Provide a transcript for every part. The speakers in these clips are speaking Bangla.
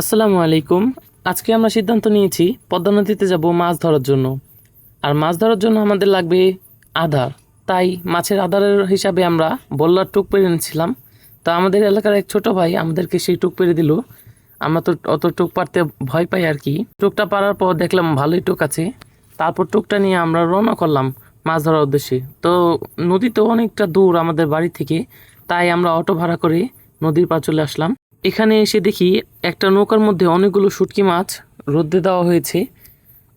আসসালামু আলাইকুম। আজকে আমরা সিদ্ধান্ত নিয়েছি পদ্মা নদীতে যাব মাছ ধরার জন্য। আর মাছ ধরার জন্য আমাদের লাগবে আধার। তাই মাছের আধারের হিসাবে আমরা বল্লার টুক পেরে নিয়েছিলাম তা আমাদের এলাকার এক ছোট ভাই আমাদেরকে সেই টুক পেরে দিল। আমরা তো অত টুক পারতে ভয় পাই আর কি। টুকটা পারার পর দেখলাম ভালোই টুক আছে। তারপর টুকটা নিয়ে আমরা রওনা করলাম মাছ ধরার উদ্দেশ্যে। তো নদী তো অনেকটা দূর আমাদের বাড়ি থেকে। তাই আমরা অটো ভাড়া করে নদীর পা চলে আসলাম। এখানে এসে দেখি একটা নৌকার মধ্যে অনেকগুলো শুটকি মাছ রোদে দেওয়া হয়েছে।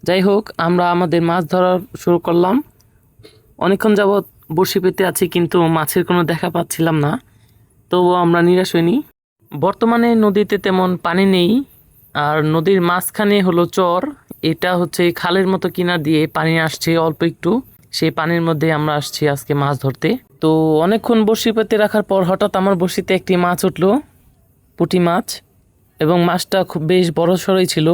যাই হোক, আমরা আমাদের মাছ ধরা শুরু করলাম। অনেকক্ষণ যাবৎ বড়শি পেতে আছি, কিন্তু মাছের কোনো দেখা পাচ্ছিলাম না। তবুও আমরা নিরাশ হইনি। বর্তমানে নদীতে তেমন পানি নেই, আর নদীর মাঝখানে হলো চর। এটা হচ্ছে খালের মতো কিনার দিয়ে পানি আসছে অল্প একটু। সেই পানির মধ্যে আমরা আসছি আজকে মাছ ধরতে। তো অনেকক্ষণ বড়শি পেতে রাখার পর হঠাৎ আমার বড়শিতে একটি মাছ উঠল। পুঁটি মাছ এবং মাছটা খুব বেশ বড় সড়ই ছিল।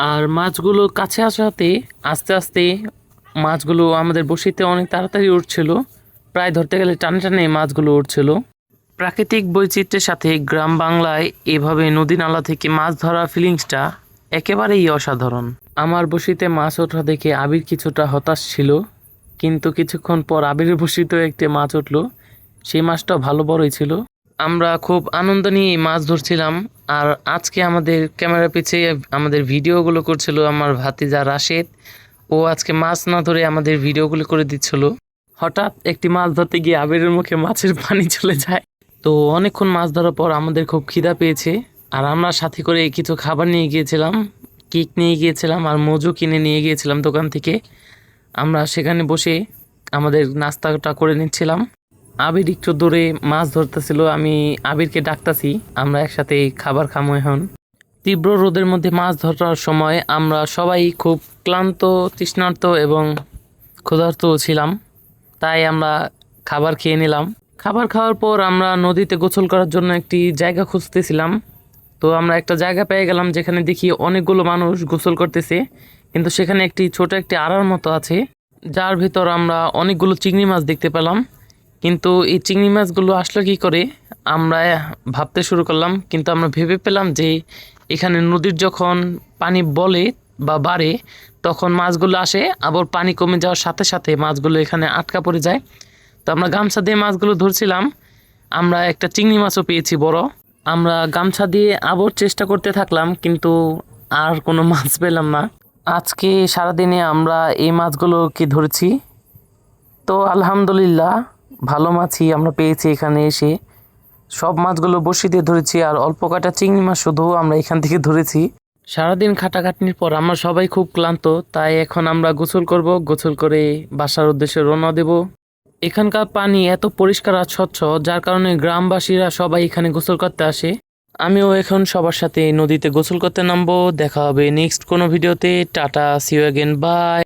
আর মাছগুলো কাছে আসাতে আস্তে আস্তে মাছগুলো আমাদের বসিতে অনেক তাড়াতাড়ি উঠছিল। প্রায় ধরতে গেলে টানে টানে মাছগুলো উঠছিল। প্রাকৃতিক বৈচিত্র্যের সাথে গ্রাম বাংলায় এভাবে নদী নালা থেকে মাছ ধরা ফিলিংসটা একেবারেই অসাধারণ। আমার বসিতে মাছ ওঠা দেখে আবির কিছুটা হতাশ ছিল, কিন্তু কিছুক্ষণ পর আবিরের বসিতেও একটি মাছ উঠল। সেই মাছটা ভালো বড়ই ছিল। আমরা খুব আনন্দ নিয়ে মাছ ধরছিলাম। আর আজকে আমাদের ক্যামেরা পিছিয়ে আমাদের ভিডিওগুলো করছিল আমার ভাতিজা রাশেদ। ও আজকে মাছ না ধরে আমাদের ভিডিওগুলো করে দিচ্ছিল। হঠাৎ একটি মাছ ধরতে গিয়ে আবিরের মুখে মাছের পানি চলে যায়। তো অনেকক্ষণ মাছ ধরার পর আমাদের খুব খিদা পেয়েছে। আর আমরা সাথে করে কিছু খাবার নিয়ে গিয়েছিলাম, কেক নিয়ে গিয়েছিলাম আর মজু কিনে নিয়ে গিয়েছিলাম দোকান থেকে। আমরা সেখানে বসে আমাদের নাস্তাটা করে নিচ্ছিলাম। আবির একটু দূরে মাছ ধরতেছিল, আমি আবিরকে ডাকতাছি, আমরা একসাথে খাবার খামো এখন। তীব্র রোদের মধ্যে মাছ ধরার সময় আমরা সবাই খুব ক্লান্ত, তৃষ্ণার্ত এবং ক্ষুধার্ত ছিলাম। তাই আমরা খাবার খেয়ে নিলাম। খাবার খাওয়ার পর আমরা নদীতে গোসল করার জন্য একটি জায়গা খুঁজতেছিলাম। তো আমরা একটা জায়গা পেয়ে গেলাম যেখানে দেখি অনেকগুলো মানুষ গোসল করতেছে, কিন্তু সেখানে একটি ছোট একটি আড়ার মতো আছে, যার ভিতর আমরা অনেকগুলো চিংড়ি মাছ দেখতে পেলাম। কিন্তু এই চিংড়ি মাছগুলো আসলো কি করে? আমরা ভাবতে শুরু করলাম, কিন্তু আমরা ভেবে পেলাম যে এখানে নদীর যখন পানি বলে বা বাড়ে, তখন মাছগুলো আসে, আবার পানি কমে যাওয়ার সাথে সাথে মাছগুলো এখানে আটকা পড়ে যায়। তো আমরা গামছা দিয়ে মাছগুলো ধরছিলাম। আমরা একটা চিংড়ি মাছও পেয়েছি বড়। আমরা গামছা দিয়ে আবার চেষ্টা করতে থাকলাম, কিন্তু আর কোনো মাছ পেলাম না। আজকে সারাদিনে আমরা এই মাছগুলোকে ধরেছি? তো আলহামদুলিল্লাহ ভালো মাছই আমরা পেয়েছি এখানে এসে। সব মাছগুলো বসি দিয়ে ধরেছি আর অল্প কাটা চিংড়ি মাছ শুধু আমরা এখান থেকে ধরেছি। সারাদিন খাটাখাটনির পর আমরা সবাই খুব ক্লান্ত, তাই এখন আমরা গোসল করব, গোসল করে বাসার উদ্দেশ্যে রওনা দেব। এখানকার পানি এত পরিষ্কার আর স্বচ্ছ, যার কারণে গ্রামবাসীরা সবাই এখানে গোসল করতে আসে। আমিও এখন সবার সাথে নদীতে গোসল করতে নামবো, দেখা হবে নেক্সট কোনো ভিডিওতে, টাটা সিউ অ্যাগেন বাই